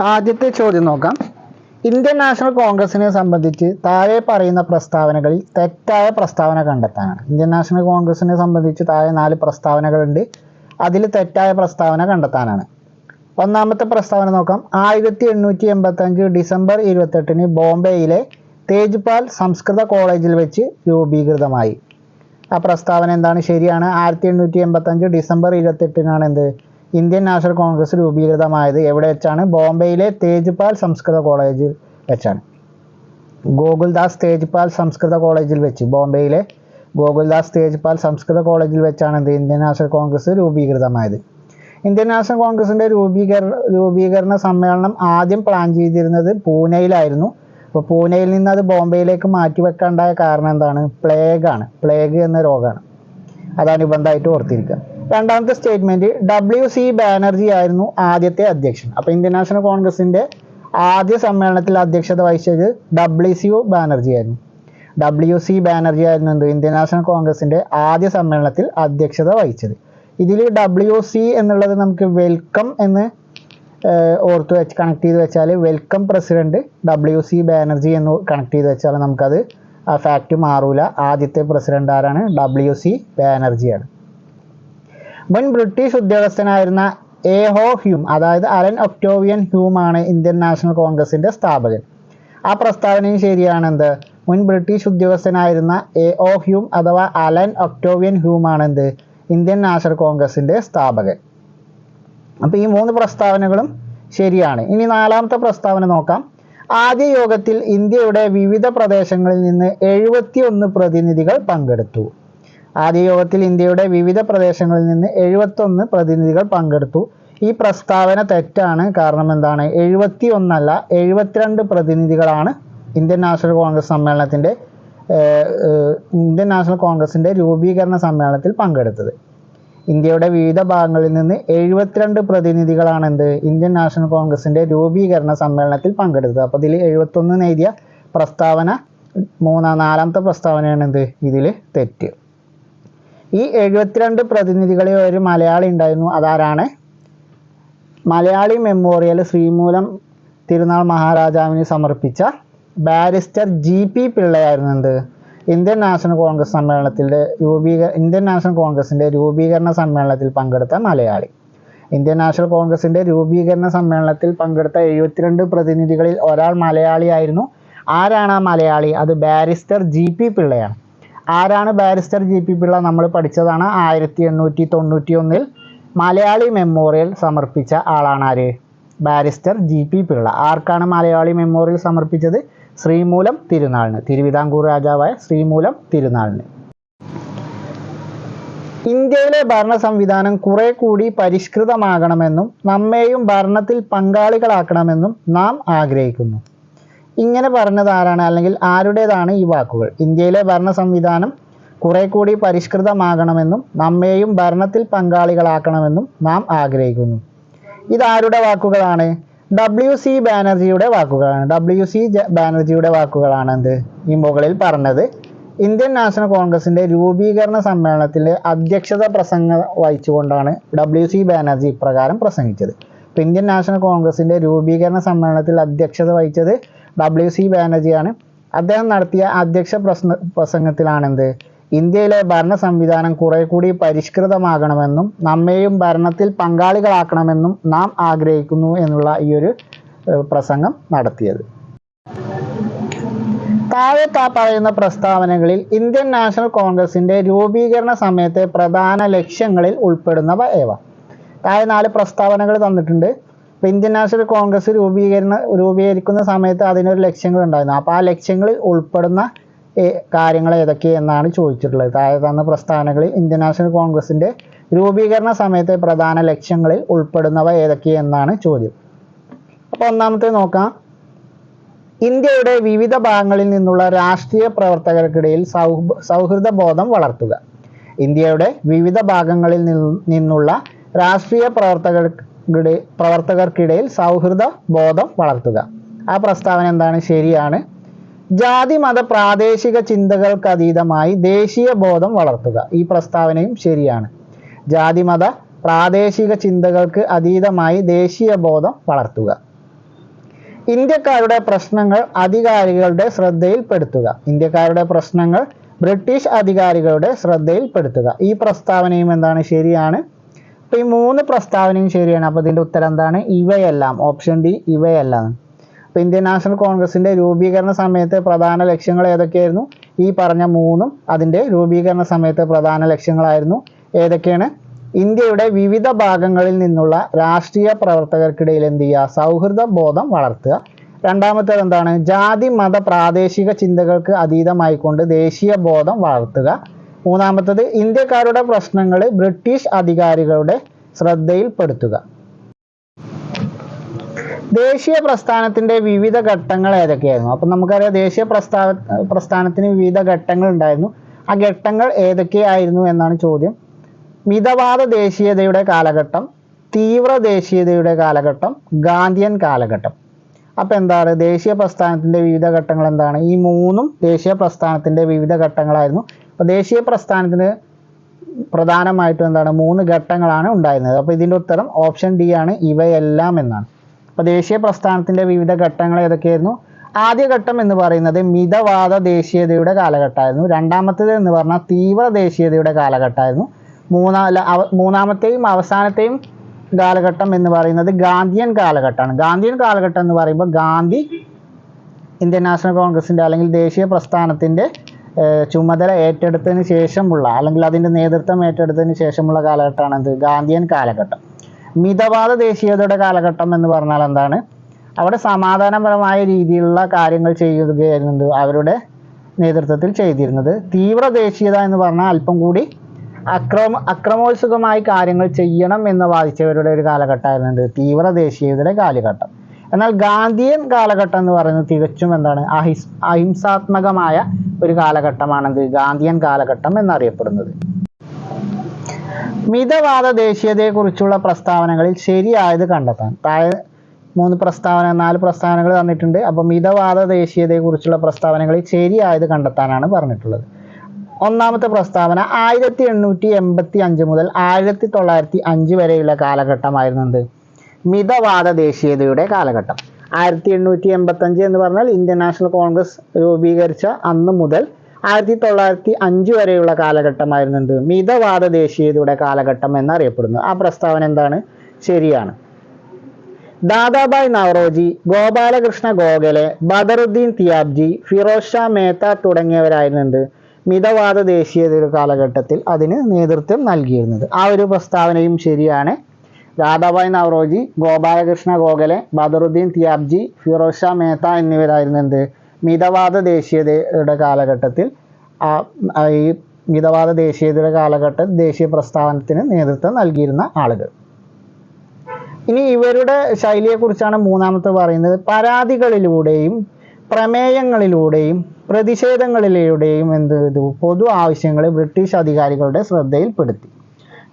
ആദ്യത്തെ ചോദ്യം നോക്കാം. ഇന്ത്യൻ നാഷണൽ കോൺഗ്രസിനെ സംബന്ധിച്ച് താഴെ പറയുന്ന പ്രസ്താവനകളിൽ തെറ്റായ പ്രസ്താവന കണ്ടെത്താനാണ്. ഇന്ത്യൻ നാഷണൽ കോൺഗ്രസിനെ സംബന്ധിച്ച് താഴെ നാല് പ്രസ്താവനകളുണ്ട്. അതിൽ തെറ്റായ പ്രസ്താവന കണ്ടെത്താനാണ്. ഒന്നാമത്തെ പ്രസ്താവന നോക്കാം. ആയിരത്തി എണ്ണൂറ്റി എൺപത്തി അഞ്ച് ഡിസംബർ ഇരുപത്തെട്ടിന് ബോംബെയിലെ തേജ്പാൽ സംസ്കൃത കോളേജിൽ വെച്ച് രൂപീകൃതമായി. ആ പ്രസ്താവന എന്താണ്? ശരിയാണ്. ആയിരത്തി എണ്ണൂറ്റി എൺപത്തി അഞ്ച് ഡിസംബർ ഇരുപത്തെട്ടിനാണ് എന്ത്? ഇന്ത്യൻ നാഷണൽ കോൺഗ്രസ് രൂപീകൃതമായത് എവിടെ വെച്ചാണ്? ബോംബെയിലെ തേജ്പാൽ സംസ്കൃത കോളേജിൽ വെച്ചാണ്. ഗോകുൽദാസ് തേജ്പാൽ സംസ്കൃത കോളേജിൽ വെച്ച് ബോംബെയിലെ ഗോകുൽദാസ് തേജ്പാൽ സംസ്കൃത കോളേജിൽ വെച്ചാണ് എന്ത് ഇന്ത്യൻ നാഷണൽ കോൺഗ്രസ് രൂപീകൃതമായത്. ഇന്ത്യൻ നാഷണൽ കോൺഗ്രസിന്റെ രൂപീകരണ രൂപീകരണ സമ്മേളനം ആദ്യം പ്ലാൻ ചെയ്തിരുന്നത് പൂനെയിലായിരുന്നു. അപ്പോൾ പൂനെയിൽ നിന്ന് അത് ബോംബെയിലേക്ക് മാറ്റി വെക്കാണ്ടായ കാരണം എന്താണ്? പ്ലേഗാണ് പ്ലേഗ് എന്ന രോഗമാണ് അതനുബന്ധമായിട്ട് ഓർത്തിരിക്കുക രണ്ടാമത്തെ സ്റ്റേറ്റ്മെന്റ് ഡബ്ല്യു സി ബാനർജി ആയിരുന്നു ആദ്യത്തെ അധ്യക്ഷൻ. അപ്പോൾ ഇന്ത്യൻ നാഷണൽ കോൺഗ്രസിന്റെ ആദ്യ സമ്മേളനത്തിൽ അധ്യക്ഷത വഹിച്ചത് ഡബ്ല്യു സി ബാനർജി ആയിരുന്നു. ഡബ്ല്യു സി ബാനർജി ആയിരുന്നു എന്ത്? ഇന്ത്യൻ നാഷണൽ കോൺഗ്രസിന്റെ ആദ്യ സമ്മേളനത്തിൽ അധ്യക്ഷത വഹിച്ചത്. ഇതിൽ ഡബ്ല്യു സി എന്നുള്ളത് നമുക്ക് വെൽക്കം എന്ന് ഓർത്ത് വെച്ച് കണക്ട് ചെയ്ത് വെച്ചാൽ welcome president W C Banerjee എന്ന് കണക്ട് ചെയ്ത് വെച്ചാൽ നമുക്കത് ആ ഫാക്റ്റ് മാറൂല. ആദ്യത്തെ പ്രസിഡന്റ് ആരാണ്? ഡബ്ല്യു സി ബാനർജിയാണ് മുൻ ബ്രിട്ടീഷ് ഉദ്യോഗസ്ഥനായിരുന്ന എ ഹോ ഹ്യൂം അതായത് അലൻ ഒക്ടോവിയൻ ഹ്യൂം ആണ് ഇന്ത്യൻ നാഷണൽ കോൺഗ്രസിന്റെ സ്ഥാപകൻ. ആ പ്രസ്താവനയും ശരിയാണെന്ത് മുൻ ബ്രിട്ടീഷ് ഉദ്യോഗസ്ഥനായിരുന്ന എ ഒ ഹ്യൂം അഥവാ അലൻ ഒക്ടോവിയൻ ഹ്യൂം ആണ് എന്ത്? ഇന്ത്യൻ നാഷണൽ കോൺഗ്രസിന്റെ സ്ഥാപകൻ. അപ്പോൾ ഈ മൂന്ന് പ്രസ്താവനകളും ശരിയാണ്. ഇനി നാലാമത്തെ പ്രസ്താവന നോക്കാം. ആദ്യ യോഗത്തിൽ ഇന്ത്യയുടെ വിവിധ പ്രദേശങ്ങളിൽ നിന്ന് എഴുപത്തി ഒന്ന് പ്രതിനിധികൾ പങ്കെടുത്തു. ആദ്യ യോഗത്തിൽ ഇന്ത്യയുടെ വിവിധ പ്രദേശങ്ങളിൽ നിന്ന് എഴുപത്തൊന്ന് പ്രതിനിധികൾ പങ്കെടുത്തു. ഈ പ്രസ്താവന തെറ്റാണ്. കാരണം എന്താണ്? എഴുപത്തി ഒന്നല്ല എഴുപത്തിരണ്ട് പ്രതിനിധികളാണ് ഇന്ത്യൻ നാഷണൽ കോൺഗ്രസ് സമ്മേളനത്തിന്റെ ഇന്ത്യൻ നാഷണൽ കോൺഗ്രസിന്റെ രൂപീകരണ സമ്മേളനത്തിൽ പങ്കെടുത്തത്. ഇന്ത്യയുടെ വിവിധ ഭാഗങ്ങളിൽ നിന്ന് എഴുപത്തിരണ്ട് പ്രതിനിധികളാണ് എന്ത്? ഇന്ത്യൻ നാഷണൽ കോൺഗ്രസിന്റെ രൂപീകരണ സമ്മേളനത്തിൽ പങ്കെടുത്തത്. അപ്പോൾ ഇതിൽ എഴുപത്തൊന്ന് എഴുതിയ പ്രസ്താവന മൂന്നാം നാലാമത്തെ പ്രസ്താവനയാണ് എന്ത്? ഇതിൽ തെറ്റ്. ഈ എഴുപത്തിരണ്ട് പ്രതിനിധികളിൽ ഒരു മലയാളി ഉണ്ടായിരുന്നു. അതാരാണ്? മലയാളി മെമ്മോറിയൽ ശ്രീമൂലം തിരുനാൾ മഹാരാജാവിന് സമർപ്പിച്ച ബാരിസ്റ്റർ ജി പി പിള്ളയായിരുന്നു എന്ത്? ഇന്ത്യൻ നാഷണൽ കോൺഗ്രസ് സമ്മേളനത്തിന്റെ രൂപീക ഇന്ത്യൻ നാഷണൽ കോൺഗ്രസിന്റെ രൂപീകരണ സമ്മേളനത്തിൽ പങ്കെടുത്ത മലയാളി. ഇന്ത്യൻ നാഷണൽ കോൺഗ്രസിന്റെ രൂപീകരണ സമ്മേളനത്തിൽ പങ്കെടുത്ത എഴുപത്തിരണ്ട് പ്രതിനിധികളിൽ ഒരാൾ മലയാളിയായിരുന്നു. ആരാണ് ആ മലയാളി? അത് ബാരിസ്റ്റർ ജി പി പിള്ളയാണ്. ആരാണ് ബാരിസ്റ്റർ ജി പി പിള്ള നമ്മൾ പഠിച്ചതാണ് ആയിരത്തി എണ്ണൂറ്റി തൊണ്ണൂറ്റി ഒന്നിൽ മലയാളി മെമ്മോറിയൽ സമർപ്പിച്ച ആളാണ് ആര്? Barrister G P Pillai. ആർക്കാണ് മലയാളി മെമ്മോറിയൽ സമർപ്പിച്ചത്? ശ്രീമൂലം തിരുനാളിന്. തിരുവിതാംകൂർ രാജാവായ ശ്രീമൂലം തിരുനാളിന്. ഇന്ത്യയിലെ ഭരണ സംവിധാനം കുറെ കൂടി പരിഷ്കൃതമാകണമെന്നും നമ്മെയും ഭരണത്തിൽ പങ്കാളികളാക്കണമെന്നും നാം ആഗ്രഹിക്കുന്നു. ഇങ്ങനെ പറഞ്ഞത് ആരാണ്? അല്ലെങ്കിൽ ആരുടേതാണ് ഈ വാക്കുകൾ? ഇന്ത്യയിലെ ഭരണ സംവിധാനം കുറെ കൂടി പരിഷ്കൃതമാകണമെന്നും നമ്മെയും ഭരണത്തിൽ പങ്കാളികളാക്കണമെന്നും നാം ആഗ്രഹിക്കുന്നു. ഇതാരുടെ വാക്കുകളാണ്? ഡബ്ല്യു സി ബാനർജിയുടെ വാക്കുകളാണ്. ഡബ്ല്യു സി ബാനർജിയുടെ വാക്കുകളാണ് എന്ത്? ഈ മുകളിൽ പറഞ്ഞത് ഇന്ത്യൻ നാഷണൽ കോൺഗ്രസിന്റെ രൂപീകരണ സമ്മേളനത്തിലെ അധ്യക്ഷത പ്രസംഗം വഹിച്ചുകൊണ്ടാണ് ഡബ്ല്യു സി ബാനർജി ഇപ്രകാരം പ്രസംഗിച്ചത്. ഇന്ത്യൻ നാഷണൽ കോൺഗ്രസിന്റെ രൂപീകരണ സമ്മേളനത്തിൽ അധ്യക്ഷത വഹിച്ചത് ഡബ്ല്യു സി ബാനർജിയാണ് അദ്ദേഹം നടത്തിയ അധ്യക്ഷ പ്രസംഗ പ്രസംഗത്തിലാണെന്ത്? ഇന്ത്യയിലെ ഭരണ സംവിധാനം കുറെ കൂടി പരിഷ്കൃതമാകണമെന്നും നമ്മെയും ഭരണത്തിൽ പങ്കാളികളാക്കണമെന്നും നാം ആഗ്രഹിക്കുന്നു എന്നുള്ള ഈ ഒരു പ്രസംഗം നടത്തിയത്. താഴെ പറയുന്ന പ്രസ്താവനകളിൽ ഇന്ത്യൻ നാഷണൽ കോൺഗ്രസിന്റെ രൂപീകരണ സമയത്തെ പ്രധാന ലക്ഷ്യങ്ങളിൽ ഉൾപ്പെടുന്നവ ഏവ? താഴെ നാല് പ്രസ്താവനകൾ തന്നിട്ടുണ്ട്. ഇപ്പൊ ഇന്ത്യൻ നാഷണൽ കോൺഗ്രസ് രൂപീകരണ രൂപീകരിക്കുന്ന സമയത്ത് അതിനൊരു ലക്ഷ്യങ്ങൾ ഉണ്ടായിരുന്നു. അപ്പോൾ ആ ലക്ഷ്യങ്ങളിൽ ഉൾപ്പെടുന്ന കാര്യങ്ങൾ ഏതൊക്കെ എന്നാണ് ചോദിച്ചിട്ടുള്ളത്. താഴെ തന്ന പ്രസ്ഥാനങ്ങളിൽ ഇന്ത്യൻ നാഷണൽ കോൺഗ്രസിന്റെ രൂപീകരണ സമയത്തെ പ്രധാന ലക്ഷ്യങ്ങളിൽ ഉൾപ്പെടുന്നവ ഏതൊക്കെ എന്നാണ് ചോദ്യം. അപ്പോൾ ഒന്നാമത്തെ നോക്കാം. ഇന്ത്യയുടെ വിവിധ ഭാഗങ്ങളിൽ നിന്നുള്ള രാഷ്ട്രീയ പ്രവർത്തകർക്കിടയിൽ സൗഹൃദ ബോധം വളർത്തുക. ഇന്ത്യയുടെ വിവിധ ഭാഗങ്ങളിൽ നിന്നുള്ള രാഷ്ട്രീയ പ്രവർത്തകർക്കിടെ പ്രവർത്തകർക്കിടയിൽ സൗഹൃദ ബോധം വളർത്തുക. ആ പ്രസ്താവന എന്താണ്? ശരിയാണ്. ജാതി മത പ്രാദേശിക ചിന്തകൾക്ക് അതീതമായി ദേശീയ ബോധം വളർത്തുക. ഈ പ്രസ്താവനയും ശരിയാണ്. ജാതി മത പ്രാദേശിക ചിന്തകൾക്ക് അതീതമായി ദേശീയ ബോധം വളർത്തുക. ഇന്ത്യക്കാരുടെ പ്രശ്നങ്ങൾ അധികാരികളുടെ ശ്രദ്ധയിൽപ്പെടുത്തുക. ഇന്ത്യക്കാരുടെ പ്രശ്നങ്ങൾ ബ്രിട്ടീഷ് അധികാരികളുടെ ശ്രദ്ധയിൽപ്പെടുത്തുക. ഈ പ്രസ്താവനയും എന്താണ്? ശരിയാണ്. അപ്പൊ ഈ മൂന്ന് പ്രസ്താവനയും ശരിയാണ്. അപ്പോൾ ഇതിന്റെ ഉത്തരം എന്താണ്? ഇവയെല്ലാം. ഓപ്ഷൻ ഡി ഇവയെല്ലാം. അപ്പോൾ ഇന്ത്യൻ നാഷണൽ കോൺഗ്രസിന്റെ രൂപീകരണ സമയത്തെ പ്രധാന ലക്ഷ്യങ്ങൾ ഏതൊക്കെയായിരുന്നു? ഈ പറഞ്ഞ മൂന്നും അതിന്റെ രൂപീകരണ സമയത്തെ പ്രധാന ലക്ഷ്യങ്ങളായിരുന്നു. ഏതൊക്കെയാണ്? ഇന്ത്യയുടെ വിവിധ ഭാഗങ്ങളിൽ നിന്നുള്ള രാഷ്ട്രീയ പ്രവർത്തകർക്കിടയിൽ എന്ത് ചെയ്യുക? സൗഹൃദ ബോധം വളർത്തുക. രണ്ടാമത്തേത് എന്താണ്? ജാതി മത പ്രാദേശിക ചിന്തകൾക്ക് അതീതമായിക്കൊണ്ട് ദേശീയ ബോധം വളർത്തുക. മൂന്നാമത്തത് ഇന്ത്യക്കാരുടെ പ്രശ്നങ്ങൾ ബ്രിട്ടീഷ് അധികാരികളുടെ ശ്രദ്ധയിൽപ്പെടുത്തുക. ദേശീയ പ്രസ്ഥാനത്തിന്റെ വിവിധ ഘട്ടങ്ങൾ ഏതൊക്കെയായിരുന്നു? അപ്പം നമുക്കറിയാം ദേശീയ പ്രസ്ഥാന പ്രസ്ഥാനത്തിന് വിവിധ ഘട്ടങ്ങൾ ഉണ്ടായിരുന്നു. ആ ഘട്ടങ്ങൾ ഏതൊക്കെയായിരുന്നു എന്നാണ് ചോദ്യം. മിതവാദ ദേശീയതയുടെ കാലഘട്ടം തീവ്ര ദേശീയതയുടെ കാലഘട്ടം ഗാന്ധിയൻ കാലഘട്ടം. അപ്പം എന്താണ്? ദേശീയ പ്രസ്ഥാനത്തിന്റെ വിവിധ ഘട്ടങ്ങൾ എന്താണ്? ഈ മൂന്നും ദേശീയ പ്രസ്ഥാനത്തിന്റെ വിവിധ ഘട്ടങ്ങളായിരുന്നു. അപ്പോൾ ദേശീയ പ്രസ്ഥാനത്തിന് പ്രധാനമായിട്ടും എന്താണ് മൂന്ന് ഘട്ടങ്ങളാണ് ഉണ്ടായിരുന്നത്. അപ്പോൾ ഇതിന്റെ ഉത്തരം ഓപ്ഷൻ ഡി ആണ് ഇവയെല്ലാം എന്നാണ്. അപ്പോൾ ദേശീയ പ്രസ്ഥാനത്തിന്റെ വിവിധ ഘട്ടങ്ങൾ ഏതൊക്കെയായിരുന്നു? ആദ്യ ഘട്ടം എന്ന് പറയുന്നത് മിതവാദ ദേശീയതയുടെ കാലഘട്ടമായിരുന്നു. രണ്ടാമത്തേത് എന്ന് പറഞ്ഞാൽ തീവ്ര ദേശീയതയുടെ കാലഘട്ടമായിരുന്നു. മൂന്നാ മൂന്നാമത്തെയും അവസാനത്തെയും കാലഘട്ടം എന്ന് പറയുന്നത് ഗാന്ധിയൻ കാലഘട്ടമാണ്. ഗാന്ധിയൻ കാലഘട്ടം എന്ന് പറയുമ്പോൾ ഗാന്ധി ഇന്ത്യൻ നാഷണൽ കോൺഗ്രസിന്റെ അല്ലെങ്കിൽ ദേശീയ പ്രസ്ഥാനത്തിന്റെ ഏഹ്, ചുമതല ഏറ്റെടുത്തതിന് ശേഷമുള്ള അല്ലെങ്കിൽ അതിന്റെ നേതൃത്വം ഏറ്റെടുത്തതിന് ശേഷമുള്ള കാലഘട്ടമാണ് എന്ത്? ഗാന്ധിയൻ കാലഘട്ടം. മിതവാദ ദേശീയതയുടെ കാലഘട്ടം എന്ന് പറഞ്ഞാൽ എന്താണ്? അവിടെ സമാധാനപരമായ രീതിയിലുള്ള കാര്യങ്ങൾ ചെയ്യുകയായിരുന്നു അവരുടെ നേതൃത്വത്തിൽ ചെയ്തിരുന്നത്. തീവ്ര ദേശീയത എന്ന് പറഞ്ഞാൽ അല്പം കൂടി അക്രമ അക്രമോത്സുകമായി കാര്യങ്ങൾ ചെയ്യണം എന്ന് വാദിച്ചവരുടെ ഒരു കാലഘട്ടമായിരുന്നു തീവ്ര ദേശീയതയുടെ കാലഘട്ടം. എന്നാൽ ഗാന്ധിയൻ കാലഘട്ടം എന്ന് പറയുന്നത് തികച്ചും എന്താണ് അഹിസ് അഹിംസാത്മകമായ ഒരു കാലഘട്ടമാണെന്ത് ഗാന്ധിയൻ കാലഘട്ടം എന്നറിയപ്പെടുന്നത്. മിതവാദ ദേശീയതയെക്കുറിച്ചുള്ള പ്രസ്താവനകളിൽ ശരിയായത് കണ്ടെത്താൻ. താഴെ മൂന്ന് പ്രസ്താവന നാല് പ്രസ്താവനകൾ തന്നിട്ടുണ്ട്. അപ്പോൾ മിതവാദ ദേശീയതയെക്കുറിച്ചുള്ള പ്രസ്താവനകളിൽ ശരിയായത് കണ്ടെത്താനാണ് പറഞ്ഞിട്ടുള്ളത്. ഒന്നാമത്തെ പ്രസ്താവന ആയിരത്തി എണ്ണൂറ്റി എൺപത്തി അഞ്ച് മുതൽ ആയിരത്തി തൊള്ളായിരത്തി അഞ്ച് വരെയുള്ള കാലഘട്ടമായിരുന്നു എന്ത്? മിതവാദ ദേശീയതയുടെ കാലഘട്ടം. ആയിരത്തി എണ്ണൂറ്റി എൺപത്തി അഞ്ച് എന്ന് പറഞ്ഞാൽ ഇന്ത്യൻ നാഷണൽ കോൺഗ്രസ് രൂപീകരിച്ച അന്ന് മുതൽ ആയിരത്തി തൊള്ളായിരത്തി അഞ്ച് വരെയുള്ള കാലഘട്ടമായിരുന്നു എന്ത്? മിതവാദ ദേശീയതയുടെ കാലഘട്ടം എന്നറിയപ്പെടുന്നു ആ പ്രസ്താവന എന്താണ്? ശരിയാണ്. ദാദാബായ് നവറോജി ഗോപാലകൃഷ്ണ ഗോഖലെ ബദറുദ്ദീൻ തിയാബ്ജി ഫിറോസ് ഷാ മേത്ത തുടങ്ങിയവരായിരുന്നു എന്ത്? മിതവാദ ദേശീയതയുടെ കാലഘട്ടത്തിൽ അതിന് നേതൃത്വം നൽകിയിരുന്നത്. ആ ഒരു പ്രസ്താവനയും ശരിയാണ്. ദാദാബായ് നവറോജി ഗോപാലകൃഷ്ണ ഗോഖലെ ബദറുദ്ദീൻ തിയാബ്ജി ഫിറോസ് ഷാ മേത്ത എന്നിവരായിരുന്നു എന്ത്? മിതവാദ ദേശീയതയുടെ കാലഘട്ടത്തിൽ ഈ മിതവാദ ദേശീയതയുടെ കാലഘട്ടത്തിൽ ദേശീയ പ്രസ്ഥാനത്തിന് നേതൃത്വം നൽകിയിരുന്ന ആളുകൾ. ഇനി ഇവരുടെ ശൈലിയെക്കുറിച്ചാണ് മൂന്നാമത്തെ പറയുന്നത്. പരാതികളിലൂടെയും പ്രമേയങ്ങളിലൂടെയും പ്രതിഷേധങ്ങളിലൂടെയും എന്ത് പൊതു ആവശ്യങ്ങളെ ബ്രിട്ടീഷ് അധികാരികളുടെ ശ്രദ്ധയിൽപ്പെടുത്തി.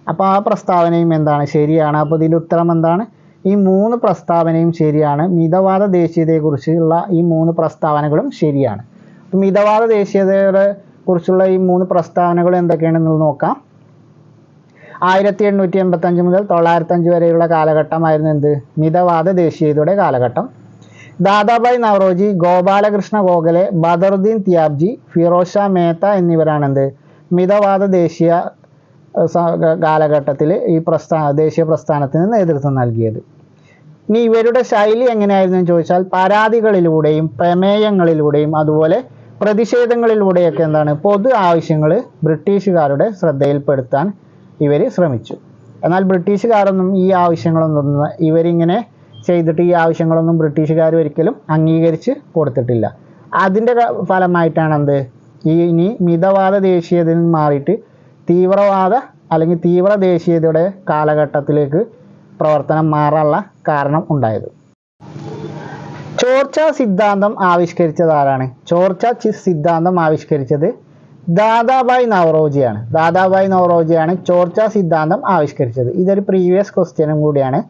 അപ്പോൾ ആ പ്രസ്താവനയും എന്താണ്? ശരിയാണ്. അപ്പോൾ ഇതിന്റെ ഉത്തരം എന്താണ്? ഈ മൂന്ന് പ്രസ്താവനയും ശരിയാണ്. മിതവാദ ദേശീയതയെക്കുറിച്ചുള്ള ഈ മൂന്ന് പ്രസ്താവനകളും ശരിയാണ്. അപ്പോൾ മിതവാദ ദേശീയതയുടെ കുറിച്ചുള്ള ഈ മൂന്ന് പ്രസ്താവനകൾ എന്തൊക്കെയാണെന്ന് നോക്കാം. ആയിരത്തി എണ്ണൂറ്റി എൺപത്തി അഞ്ച് മുതൽ തൊള്ളായിരത്തി അഞ്ച് വരെയുള്ള കാലഘട്ടമായിരുന്നു എന്ത്? മിതവാദ ദേശീയതയുടെ കാലഘട്ടം. ദാദാഭായ് നവറോജി ഗോപാലകൃഷ്ണ ഗോഖലെ ബദറുദ്ദീൻ ത്യാബ്ജി ഫിറോഷ മേത്ത എന്നിവരാണെന്ത് മിതവാദ ദേശീയ കാലഘട്ടത്തിൽ ഈ പ്രസ്ഥാന ദേശീയ പ്രസ്ഥാനത്തിന് നേതൃത്വം നൽകിയത്. ഇനി ഇവരുടെ ശൈലി എങ്ങനെയായിരുന്നു എന്ന് ചോദിച്ചാൽ പരാതികളിലൂടെയും പ്രമേയങ്ങളിലൂടെയും അതുപോലെ പ്രതിഷേധങ്ങളിലൂടെയൊക്കെ എന്താണ് പൊതു ആവശ്യങ്ങൾ ബ്രിട്ടീഷുകാരുടെ ശ്രദ്ധയിൽപ്പെടുത്താൻ ഇവർ ശ്രമിച്ചു. എന്നാൽ ബ്രിട്ടീഷുകാരൊന്നും ഈ ആവശ്യങ്ങളൊന്നും ഇവരിങ്ങനെ ചെയ്തിട്ട് ഈ ആവശ്യങ്ങളൊന്നും ബ്രിട്ടീഷുകാർ ഒരിക്കലും അംഗീകരിച്ച് കൊടുത്തിട്ടില്ല. അതിന്റെ ഫലമായിട്ടാണ് എന്ത്? ഈ ഇനി മിതവാദ ദേശീയതയിൽ മാറിയിട്ട് തീവ്രവാദ അല്ലെങ്കിൽ തീവ്ര ദേശീയതയുടെ കാലഘട്ടത്തിലേക്ക് പ്രവർത്തനം മാറാനുള്ള കാരണം ഉണ്ടായത്. ചോർച്ച സിദ്ധാന്തം ആവിഷ്കരിച്ചത് ആരാണ്? ചോർച്ച സിദ്ധാന്തം ആവിഷ്കരിച്ചത് ദാദാബായ് നവറോജിയാണ്. ദാദാബായ് നവറോജിയാണ് ചോർച്ച സിദ്ധാന്തം ആവിഷ്കരിച്ചത്. ഇതൊരു പ്രീവിയസ് ക്വസ്റ്റ്യനും കൂടിയാണ്.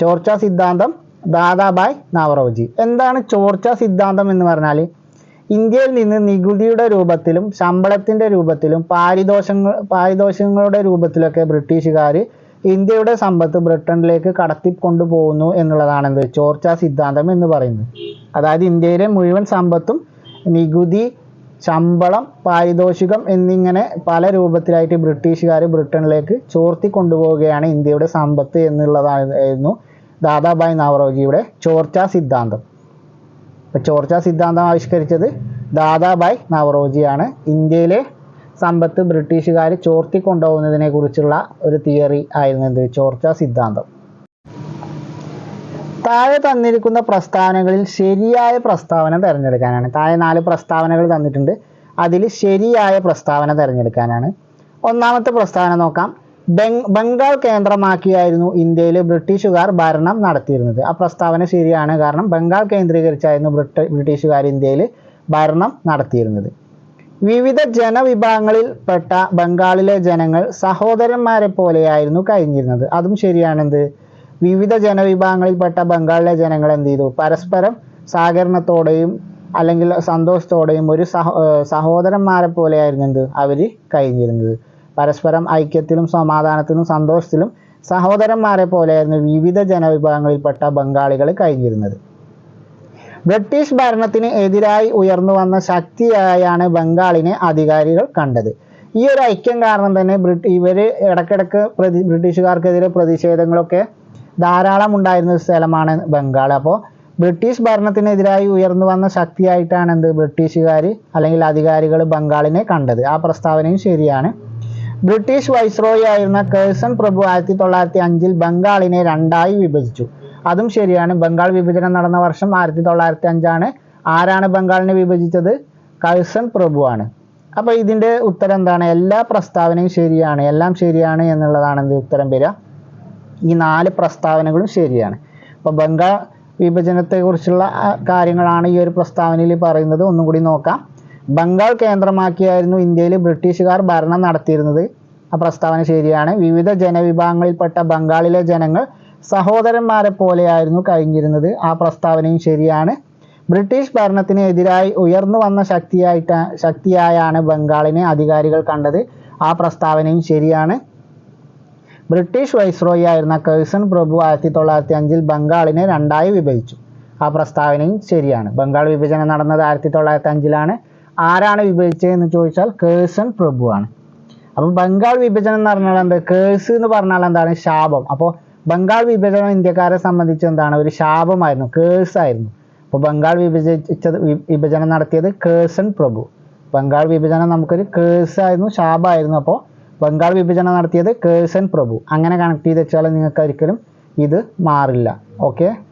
ചോർച്ച സിദ്ധാന്തം ദാദാബായ് നവറോജി. എന്താണ് ചോർച്ച സിദ്ധാന്തം എന്ന് പറഞ്ഞാൽ ഇന്ത്യയിൽ നിന്ന് നികുതിയുടെ രൂപത്തിലും ശമ്പളത്തിന്റെ രൂപത്തിലും പാരിതോഷങ്ങൾ പാരിതോഷികങ്ങളുടെ രൂപത്തിലൊക്കെ ബ്രിട്ടീഷുകാർ ഇന്ത്യയുടെ സമ്പത്ത് ബ്രിട്ടനിലേക്ക് കടത്തിക്കൊണ്ടുപോകുന്നു എന്നുള്ളതാണ് എന്ത്? ചോർച്ച സിദ്ധാന്തം എന്ന് പറയുന്നത്. അതായത് ഇന്ത്യയിലെ മുഴുവൻ സമ്പത്തും നികുതി ശമ്പളം പാരിതോഷികം എന്നിങ്ങനെ പല രൂപത്തിലായിട്ട് ബ്രിട്ടീഷുകാർ ബ്രിട്ടനിലേക്ക് ചോർത്തി കൊണ്ടുപോവുകയാണ് ഇന്ത്യയുടെ സമ്പത്ത് എന്നുള്ളതായിരുന്നു ദാദാഭായ് നവറോജിയുടെ ചോർച്ച സിദ്ധാന്തം. ഇപ്പൊ ചോർച്ച സിദ്ധാന്തം ആവിഷ്കരിച്ചത് ദാദാബായ് നവറോജിയാണ്. ഇന്ത്യയിലെ സമ്പത്ത് ബ്രിട്ടീഷുകാർ ചോർത്തി കൊണ്ടുപോകുന്നതിനെ കുറിച്ചുള്ള ഒരു തിയറി ആയിരുന്നു എന്ത് ചോർച്ച സിദ്ധാന്തം. താഴെ തന്നിരിക്കുന്ന പ്രസ്താവനകളിൽ ശരിയായ പ്രസ്താവന തിരഞ്ഞെടുക്കാനാണ്. താഴെ നാല് പ്രസ്താവനകൾ തന്നിട്ടുണ്ട്. അതിൽ ശരിയായ പ്രസ്താവന തിരഞ്ഞെടുക്കാനാണ്. ഒന്നാമത്തെ പ്രസ്താവന നോക്കാം. ബംഗാൾ കേന്ദ്രമാക്കിയായിരുന്നു ഇന്ത്യയിൽ ബ്രിട്ടീഷുകാർ ഭരണം നടത്തിയിരുന്നത്. ആ പ്രസ്താവന ശരിയാണ്. കാരണം ബംഗാൾ കേന്ദ്രീകരിച്ചായിരുന്നു ബ്രിട്ട ബ്രിട്ടീഷുകാർ ഇന്ത്യയിൽ ഭരണം നടത്തിയിരുന്നത്. വിവിധ ജനവിഭാഗങ്ങളിൽ പെട്ട ബംഗാളിലെ ജനങ്ങൾ സഹോദരന്മാരെ പോലെയായിരുന്നു കഴിഞ്ഞിരുന്നത്. അതും ശരിയാണെന്ത്? വിവിധ ജനവിഭാഗങ്ങളിൽപ്പെട്ട ബംഗാളിലെ ജനങ്ങൾ എന്ത് ചെയ്തു? പരസ്പരം സഹകരണത്തോടെയും അല്ലെങ്കിൽ സന്തോഷത്തോടെയും ഒരു സഹോ സഹോദരന്മാരെ പോലെയായിരുന്നു എന്ത്? അവർ കഴിഞ്ഞിരുന്നത്. പരസ്പരം ഐക്യത്തിലും സമാധാനത്തിലും സന്തോഷത്തിലും സഹോദരന്മാരെ പോലെയായിരുന്നു വിവിധ ജനവിഭാഗങ്ങളിൽപ്പെട്ട ബംഗാളികൾ കഴിഞ്ഞിരുന്നത്. ബ്രിട്ടീഷ് ഭരണത്തിന് എതിരായി ഉയർന്നു വന്ന ശക്തിയായാണ് ബംഗാളിനെ അധികാരികൾ കണ്ടത്. ഈ ഒരു ഐക്യം കാരണം തന്നെ ബ്രിട്ട് ഇവർ ഇടക്കിടക്ക് പ്രതി ബ്രിട്ടീഷുകാർക്കെതിരെ പ്രതിഷേധങ്ങളൊക്കെ ധാരാളം ഉണ്ടായിരുന്ന ഒരു സ്ഥലമാണ് ബംഗാൾ. അപ്പോൾ ബ്രിട്ടീഷ് ഭരണത്തിനെതിരായി ഉയർന്നു വന്ന ശക്തിയായിട്ടാണ് എന്ത്? ബ്രിട്ടീഷുകാർ അല്ലെങ്കിൽ അധികാരികൾ ബംഗാളിനെ കണ്ടത്. ആ പ്രസ്താവനയും ശരിയാണ്. ബ്രിട്ടീഷ് വൈസ്രോയി ആയിരുന്ന കേഴ്സൺ പ്രഭു ആയിരത്തി തൊള്ളായിരത്തി അഞ്ചിൽ ബംഗാളിനെ രണ്ടായി വിഭജിച്ചു. അതും ശരിയാണ്. ബംഗാൾ വിഭജനം നടന്ന വർഷം ആയിരത്തി തൊള്ളായിരത്തി അഞ്ചാണ് ആരാണ് ബംഗാളിനെ വിഭജിച്ചത്? കഴ്സൺ പ്രഭുവാണ് അപ്പോൾ ഇതിന്റെ ഉത്തരം എന്താണ്? എല്ലാ പ്രസ്താവനയും ശരിയാണ്. എല്ലാം ശരിയാണ് എന്നുള്ളതാണ് എന്ത് ഉത്തരം വരിക. ഈ നാല് പ്രസ്താവനകളും ശരിയാണ്. അപ്പോൾ ബംഗാൾ വിഭജനത്തെക്കുറിച്ചുള്ള കാര്യങ്ങളാണ് ഈ ഒരു പ്രസ്താവനയിൽ പറയുന്നത്. ഒന്നും കൂടി നോക്കാം. ബംഗാൾ കേന്ദ്രമാക്കിയായിരുന്നു ഇന്ത്യയിൽ ബ്രിട്ടീഷുകാർ ഭരണം നടത്തിയിരുന്നത്. ആ പ്രസ്താവന ശരിയാണ്. വിവിധ ജനവിഭാഗങ്ങളിൽപ്പെട്ട ബംഗാളിലെ ജനങ്ങൾ സഹോദരന്മാരെ പോലെയായിരുന്നു കഴിഞ്ഞിരുന്നത്. ആ പ്രസ്താവനയും ശരിയാണ്. ബ്രിട്ടീഷ് ഭരണത്തിന് എതിരായി ഉയർന്നു വന്ന ശക്തിയായിട്ട് ശക്തിയായാണ് ബംഗാളിനെ അധികാരികൾ കണ്ടത്. ആ പ്രസ്താവനയും ശരിയാണ്. ബ്രിട്ടീഷ് വൈസ്രോയി ആയിരുന്ന കേഴ്സൺ പ്രഭു ആയിരത്തി തൊള്ളായിരത്തി അഞ്ചിൽ ബംഗാളിനെ രണ്ടായി വിഭജിച്ചു. ആ പ്രസ്താവനയും ശരിയാണ്. ബംഗാൾ വിഭജനം നടന്നത് ആയിരത്തി തൊള്ളായിരത്തി അഞ്ചിലാണ് ആരാണ് വിഭജിച്ചത് എന്ന് ചോദിച്ചാൽ കേഴ്സൺ പ്രഭുവാണ്. അപ്പം ബംഗാൾ വിഭജനം എന്ന് പറഞ്ഞാൽ എന്ത്? കേഴ്സ് എന്ന് പറഞ്ഞാൽ എന്താണ്? ശാപം. അപ്പോൾ ബംഗാൾ വിഭജനം ഇന്ത്യക്കാരെ സംബന്ധിച്ച് എന്താണ്? ഒരു ശാപമായിരുന്നു. കേഴ്സ് ആയിരുന്നു. അപ്പോൾ ബംഗാൾ വിഭജിച്ചത് വിഭജനം നടത്തിയത് കേഴ്സൺ പ്രഭു. ബംഗാൾ വിഭജനം നമുക്കൊരു കേഴ്സ് ആയിരുന്നു ശാപമായിരുന്നു. അപ്പോൾ ബംഗാൾ വിഭജനം നടത്തിയത് കേഴ്സൺ പ്രഭു. അങ്ങനെ കണക്ട് ചെയ്ത് വെച്ചാൽ നിങ്ങൾക്ക് ഒരിക്കലും ഇത് മാറില്ല. ഓക്കെ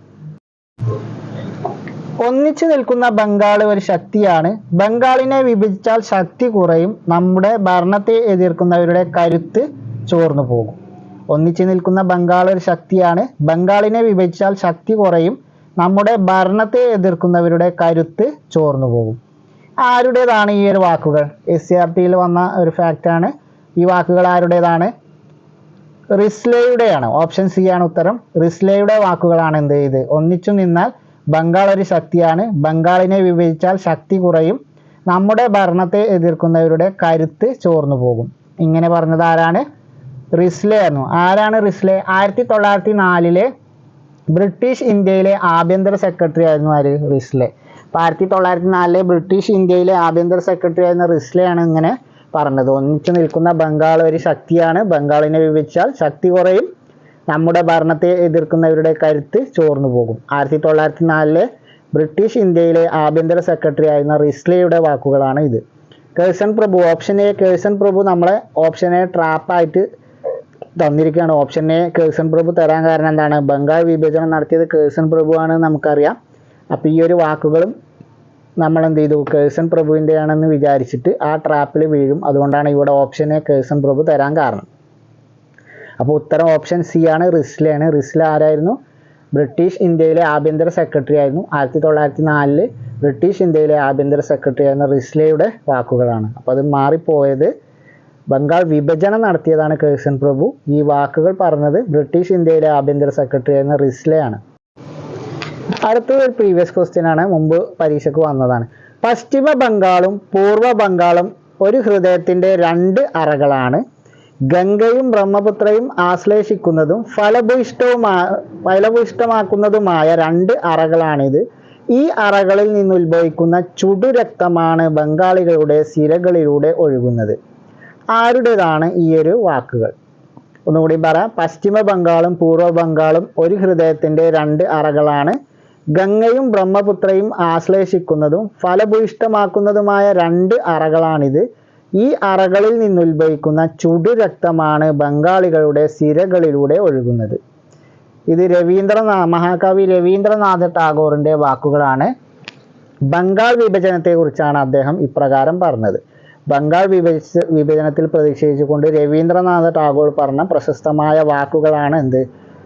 ഒന്നിച്ചു നിൽക്കുന്ന ബംഗാൾ ഒരു ശക്തിയാണ്. ബംഗാളിനെ വിഭജിച്ചാൽ ശക്തി കുറയും. നമ്മുടെ ഭരണത്തെ എതിർക്കുന്നവരുടെ കരുത്ത് ചോർന്നു പോകും. ഒന്നിച്ചു നിൽക്കുന്ന ബംഗാൾ ഒരു ശക്തിയാണ്. ബംഗാളിനെ വിഭജിച്ചാൽ ശക്തി കുറയും. നമ്മുടെ ഭരണത്തെ എതിർക്കുന്നവരുടെ കരുത്ത് ചോർന്നു പോകും. ആരുടേതാണ് ഈ ഒരു വാക്കുകൾ? എസ് സി ആർ ടിയിൽ വന്ന ഒരു ഫാക്റ്റാണ്. ഈ വാക്കുകൾ ആരുടേതാണ്? റിസ്ലേയുടെയാണ്. ഓപ്ഷൻ സി ആണ് ഉത്തരം. റിസ്ലേയുടെ വാക്കുകളാണ് എന്ത് ചെയ്ത്? ഒന്നിച്ചു നിന്നാൽ ബംഗാൾ ഒരു ശക്തിയാണ്. ബംഗാളിനെ വിഭജിച്ചാൽ ശക്തി കുറയും. നമ്മുടെ ഭരണത്തെ എതിർക്കുന്നവരുടെ കരുത്ത് ചോർന്നു പോകും. ഇങ്ങനെ പറഞ്ഞത് ആരാണ്? റിസ്ലെ ആയിരുന്നു. ആരാണ് റിസ്ലെ? ആയിരത്തി തൊള്ളായിരത്തി നാലിലെ ബ്രിട്ടീഷ് ഇന്ത്യയിലെ ആഭ്യന്തര സെക്രട്ടറി ആയിരുന്നു ആര്? റിസ്ലെ. അപ്പോൾ ആയിരത്തി തൊള്ളായിരത്തി നാലിലെ ബ്രിട്ടീഷ് ഇന്ത്യയിലെ ആഭ്യന്തര സെക്രട്ടറി ആയിരുന്ന റിസ്ലെ ആണ് ഇങ്ങനെ പറഞ്ഞത്. ഒന്നിച്ചു നിൽക്കുന്ന ബംഗാൾ ഒരു ശക്തിയാണ്. ബംഗാളിനെ വിഭജിച്ചാൽ ശക്തി കുറയും. നമ്മുടെ ഭരണത്തെ എതിർക്കുന്നവരുടെ കരുത്ത് ചോർന്നു പോകും. ആയിരത്തി തൊള്ളായിരത്തി നാലിലെ ബ്രിട്ടീഷ് ഇന്ത്യയിലെ ആഭ്യന്തര സെക്രട്ടറി ആയിരുന്ന റിസ്ലയുടെ വാക്കുകളാണ് ഇത്. കേഴ്സൺ പ്രഭു ഓപ്ഷൻ എ കേഴ്സൺ പ്രഭു നമ്മളെ ഓപ്ഷൻ എ ട്രാപ്പായിട്ട് തന്നിരിക്കുകയാണ്. ഓപ്ഷൻ എ കേഴ്സൺ പ്രഭു തരാൻ കാരണം എന്താണ്? ബംഗാൾ വിഭജനം നടത്തിയത് കേഴ്സൺ ആണ് നമുക്കറിയാം. അപ്പോൾ ഈ ഒരു വാക്കുകളും നമ്മൾ എന്ത് ചെയ്തു? കേഴ്സൺ പ്രഭുവിന്റെ ആണെന്ന് വിചാരിച്ചിട്ട് ആ ട്രാപ്പിൽ വീഴും. അതുകൊണ്ടാണ് ഇവിടെ ഓപ്ഷൻ എ കേഴ്സൺ പ്രഭു തരാൻ കാരണം. അപ്പോൾ ഉത്തരം ഓപ്ഷൻ സി ആണ്. റിസ്ലയാണ് റിസ്ല ആരായിരുന്നു? ബ്രിട്ടീഷ് ഇന്ത്യയിലെ ആഭ്യന്തര സെക്രട്ടറി ആയിരുന്നു. ആയിരത്തി തൊള്ളായിരത്തി നാലിൽ ബ്രിട്ടീഷ് ഇന്ത്യയിലെ ആഭ്യന്തര സെക്രട്ടറി ആയിരുന്ന റിസ്ലയുടെ വാക്കുകളാണ്. അപ്പോൾ അത് മാറിപ്പോയത് ബംഗാൾ വിഭജനം നടത്തിയതാണ് കേഴ്സൺ പ്രഭു. ഈ വാക്കുകൾ പറഞ്ഞത് ബ്രിട്ടീഷ് ഇന്ത്യയിലെ ആഭ്യന്തര സെക്രട്ടറി ആയിരുന്ന റിസ്ലയാണ് അടുത്തത് ഒരു പ്രീവിയസ് ക്വസ്റ്റ്യൻ ആണ്. മുമ്പ് പരീക്ഷയ്ക്ക് വന്നതാണ്. പശ്ചിമ ബംഗാളും പൂർവ ബംഗാളും ഒരു ഹൃദയത്തിന്റെ രണ്ട് അറകളാണ്. ഗംഗയും ബ്രഹ്മപുത്രയും ആശ്ലേഷിക്കുന്നതും ഫലഭൂയിഷ്ടവുമാ ഫലഭൂയിഷ്ടമാക്കുന്നതുമായ രണ്ട് അറകളാണിത്. ഈ അറകളിൽ നിന്ന് ഉത്ഭവിക്കുന്ന ചുടുരക്തമാണ് ബംഗാളികളുടെ സിരകളിലൂടെ ഒഴുകുന്നത്. ആരുടേതാണ് ഈ ഒരു വാക്കുകൾ? ഒന്നുകൂടി പറയാം പശ്ചിമ ബംഗാളും പൂർവ ബംഗാളും ഒരു ഹൃദയത്തിന്റെ രണ്ട് അറകളാണ്. ഗംഗയും ബ്രഹ്മപുത്രയും ആശ്ലേഷിക്കുന്നതും ഫലഭൂയിഷ്ടമാക്കുന്നതുമായ രണ്ട് അറകളാണിത്. ഈ അറകളിൽ നിന്നുത്ഭവിക്കുന്ന ചുടുരക്തമാണ് ബംഗാളികളുടെ സിരകളിലൂടെ ഒഴുകുന്നത്. ഇത് രവീന്ദ്രനാ മഹാകവി രവീന്ദ്രനാഥ ടാഗോറിന്റെ വാക്കുകളാണ്. ബംഗാൾ വിഭജനത്തെക്കുറിച്ചാണ് അദ്ദേഹം ഇപ്രകാരം പറഞ്ഞത്. ബംഗാൾ വിഭജിച്ച് വിഭജനത്തിൽ പ്രതിഷേധിച്ചുകൊണ്ട് രവീന്ദ്രനാഥ ടാഗോർ പറഞ്ഞ പ്രശസ്തമായ വാക്കുകളാണ് എന്ത്?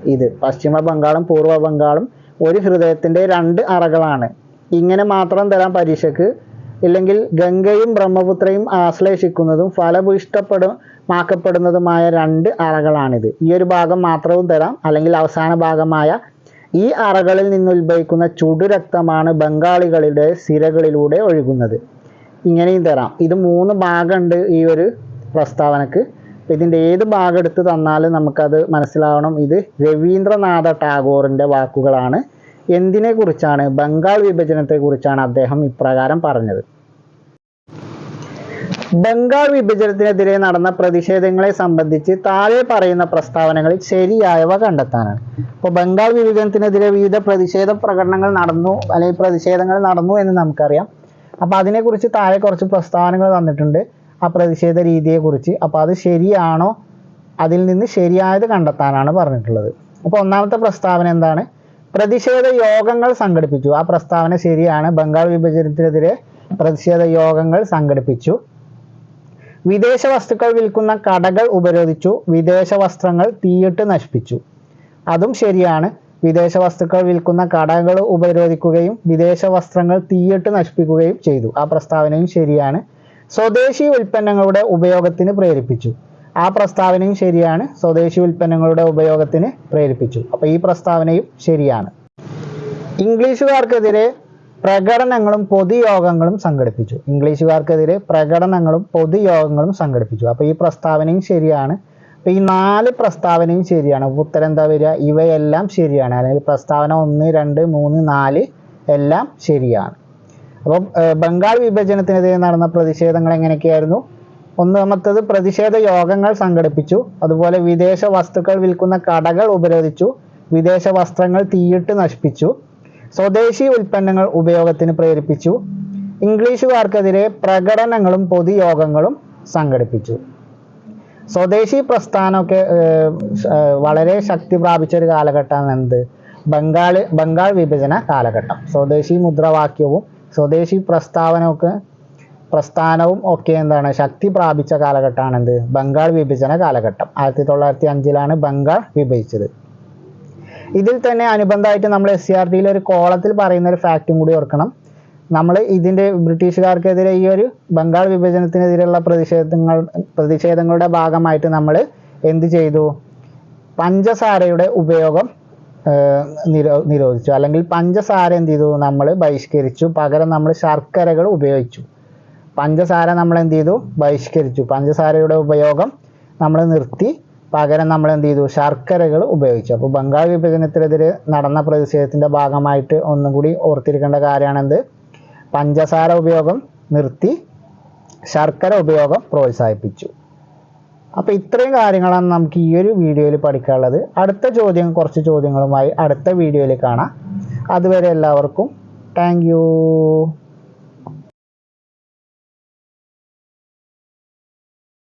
ഇത്. പശ്ചിമ ബംഗാളും പൂർവ ബംഗാളും ഒരു ഹൃദയത്തിന്റെ രണ്ട് അറകളാണ്. ഇങ്ങനെ മാത്രം തരാം പരീക്ഷയ്ക്ക് ഇല്ലെങ്കിൽ ഗംഗയും ബ്രഹ്മപുത്രയും ആശ്ലേഷിക്കുന്നതും ഫലഭൂഷ്ടപ്പെടുമാക്കപ്പെടുന്നതുമായ രണ്ട് അറകളാണിത്. ഈ ഒരു ഭാഗം മാത്രവും തരാം. അല്ലെങ്കിൽ അവസാന ഭാഗമായ ഈ അറകളിൽ നിന്ന് ഉത്ഭവിക്കുന്ന ചുടുരക്തമാണ് ബംഗാളികളുടെ സിരകളിലൂടെ ഒഴുകുന്നത്. ഇങ്ങനെയും തരാം. ഇത് മൂന്ന് ഭാഗമുണ്ട് ഈ ഒരു പ്രസ്താവനക്ക്. ഇതിന്റെ ഏത് ഭാഗം എടുത്ത് തന്നാലും നമുക്കത് മനസ്സിലാവണം. ഇത് രവീന്ദ്രനാഥ ടാഗോറിന്റെ വാക്കുകളാണ്. എന്തിനെ കുറിച്ചാണ് ബംഗാൾ വിഭജനത്തെ കുറിച്ചാണ് അദ്ദേഹം ഇപ്രകാരം പറഞ്ഞത്? ബംഗാൾ വിഭജനത്തിനെതിരെ നടന്ന പ്രതിഷേധങ്ങളെ സംബന്ധിച്ച് താഴെ പറയുന്ന പ്രസ്താവനകളിൽ ശരിയായവ കണ്ടെത്താനാണ്. അപ്പോൾ ബംഗാൾ വിഭജനത്തിനെതിരെ വിവിധ പ്രതിഷേധ പ്രകടനങ്ങൾ നടന്നു അല്ലെങ്കിൽ പ്രതിഷേധങ്ങൾ നടന്നു എന്ന് നമുക്കറിയാം. അപ്പോൾ അതിനെക്കുറിച്ച് താഴെ കുറച്ച് പ്രസ്താവനകൾ തന്നിട്ടുണ്ട് ആ പ്രതിഷേധ രീതിയെക്കുറിച്ച്. അപ്പോൾ അത് ശരിയാണോ? അതിൽ നിന്ന് ശരിയായത് കണ്ടെത്താനാണ് പറഞ്ഞിട്ടുള്ളത്. അപ്പോൾ ഒന്നാമത്തെ പ്രസ്താവന എന്താണ്? പ്രതിഷേധ യോഗങ്ങൾ സംഘടിപ്പിച്ചു. ആ പ്രസ്താവന ശരിയാണ്. ബംഗാൾ വിഭജനത്തിനെതിരെ പ്രതിഷേധ യോഗങ്ങൾ സംഘടിപ്പിച്ചു. വിദേശ വസ്തുക്കൾ വിൽക്കുന്ന കടകൾ ഉപരോധിച്ചു. വിദേശ വസ്ത്രങ്ങൾ തീയിട്ട് നശിപ്പിച്ചു. അതും ശരിയാണ്. വിദേശ വസ്തുക്കൾ വിൽക്കുന്ന കടകൾ ഉപരോധിക്കുകയും വിദേശ വസ്ത്രങ്ങൾ തീയിട്ട് നശിപ്പിക്കുകയും ചെയ്തു. ആ പ്രസ്താവനയും ശരിയാണ്. സ്വദേശി ഉൽപ്പന്നങ്ങളുടെ ഉപയോഗത്തിന് പ്രേരിപ്പിച്ചു. ആ പ്രസ്താവനയും ശരിയാണ്. സ്വദേശി ഉൽപ്പന്നങ്ങളുടെ ഉപയോഗത്തിന് പ്രേരിപ്പിച്ചു. അപ്പോൾ ഈ പ്രസ്താവനയും ശരിയാണ്. ഇംഗ്ലീഷുകാർക്കെതിരെ പ്രകടനങ്ങളും പൊതുയോഗങ്ങളും സംഘടിപ്പിച്ചു. ഇംഗ്ലീഷുകാർക്കെതിരെ പ്രകടനങ്ങളും പൊതുയോഗങ്ങളും സംഘടിപ്പിച്ചു. അപ്പോൾ ഈ പ്രസ്താവനയും ശരിയാണ്. അപ്പോൾ ഈ നാല് പ്രസ്താവനയും ശരിയാണ്. ഉത്തരം എന്താ വരിക ഇവയെല്ലാം ശരിയാണ്. അല്ലെങ്കിൽ പ്രസ്താവന ഒന്ന് രണ്ട് മൂന്ന് നാല് എല്ലാം ശരിയാണ്. അപ്പം ബംഗാൾ വിഭജനത്തിനെതിരെ നടന്ന പ്രതിഷേധങ്ങൾ എങ്ങനെയൊക്കെയായിരുന്നു? ഒന്നാമത്തത് പ്രതിഷേധ യോഗങ്ങൾ സംഘടിപ്പിച്ചു. അതുപോലെ വിദേശ വസ്തുക്കൾ വിൽക്കുന്ന കടകൾ ഉപരോധിച്ചു. വിദേശ വസ്ത്രങ്ങൾ തീയിട്ട് നശിപ്പിച്ചു. സ്വദേശി ഉൽപ്പന്നങ്ങൾ ഉപയോഗത്തിന് പ്രേരിപ്പിച്ചു. ഇംഗ്ലീഷുകാർക്കെതിരെ പ്രകടനങ്ങളും പൊതുയോഗങ്ങളും സംഘടിപ്പിച്ചു. സ്വദേശി പ്രസ്ഥാനമൊക്കെ വളരെ ശക്തി പ്രാപിച്ച ഒരു കാലഘട്ടമാണ് എന്ത്? ബംഗാൾ ബംഗാൾ വിഭജന കാലഘട്ടം. സ്വദേശി മുദ്രാവാക്യവും സ്വദേശി പ്രസ്താവനമൊക്കെ പ്രസ്ഥാനവും ഒക്കെ എന്താണ്? ശക്തി പ്രാപിച്ച കാലഘട്ടമാണ് എന്ത് ബംഗാൾ വിഭജന കാലഘട്ടം. ആയിരത്തി തൊള്ളായിരത്തി അഞ്ചിലാണ് ബംഗാൾ വിഭജിച്ചത്. ഇതിൽ തന്നെ അനുബന്ധമായിട്ട് നമ്മൾ എസ് സി ആർ ടിയിൽ ഒരു കോളത്തിൽ പറയുന്ന ഒരു ഫാക്റ്റും കൂടി ഓർക്കണം. നമ്മൾ ഇതിന്റെ ബ്രിട്ടീഷുകാർക്കെതിരെ ഈ ഒരു ബംഗാൾ വിഭജനത്തിനെതിരെയുള്ള പ്രതിഷേധങ്ങൾ പ്രതിഷേധങ്ങളുടെ ഭാഗമായിട്ട് നമ്മൾ എന്ത് ചെയ്തു? പഞ്ചസാരയുടെ ഉപയോഗം നിരോ നിരോധിച്ചു. അല്ലെങ്കിൽ പഞ്ചസാര എന്ത് ചെയ്തു? നമ്മൾ ബഹിഷ്കരിച്ചു. പകരം നമ്മൾ ശർക്കരകൾ ഉപയോഗിച്ചു. പഞ്ചസാര നമ്മൾ എന്ത് ചെയ്തു ബഹിഷ്കരിച്ചു. പഞ്ചസാരയുടെ ഉപയോഗം നമ്മൾ നിർത്തി. പകരം നമ്മൾ എന്ത് ചെയ്തു ശർക്കരകൾ ഉപയോഗിച്ചു. അപ്പോൾ ബംഗാൾ വിഭജനത്തിനെതിരെ നടന്ന പ്രതിഷേധത്തിന്റെ ഭാഗമായിട്ട് ഒന്നും കൂടി ഓർത്തിരിക്കേണ്ട കാര്യമാണെന്ത്? പഞ്ചസാര ഉപയോഗം നിർത്തി. ശർക്കര ഉപയോഗം പ്രോത്സാഹിപ്പിച്ചു. അപ്പോൾ ഇത്രയും കാര്യങ്ങളാണ് നമുക്ക് ഈ ഒരു വീഡിയോയിൽ പഠിക്കാനുള്ളത്. അടുത്ത ചോദ്യം കുറച്ച് ചോദ്യങ്ങളുമായി അടുത്ത വീഡിയോയിൽ കാണാം. അതുവരെ എല്ലാവർക്കും താങ്ക്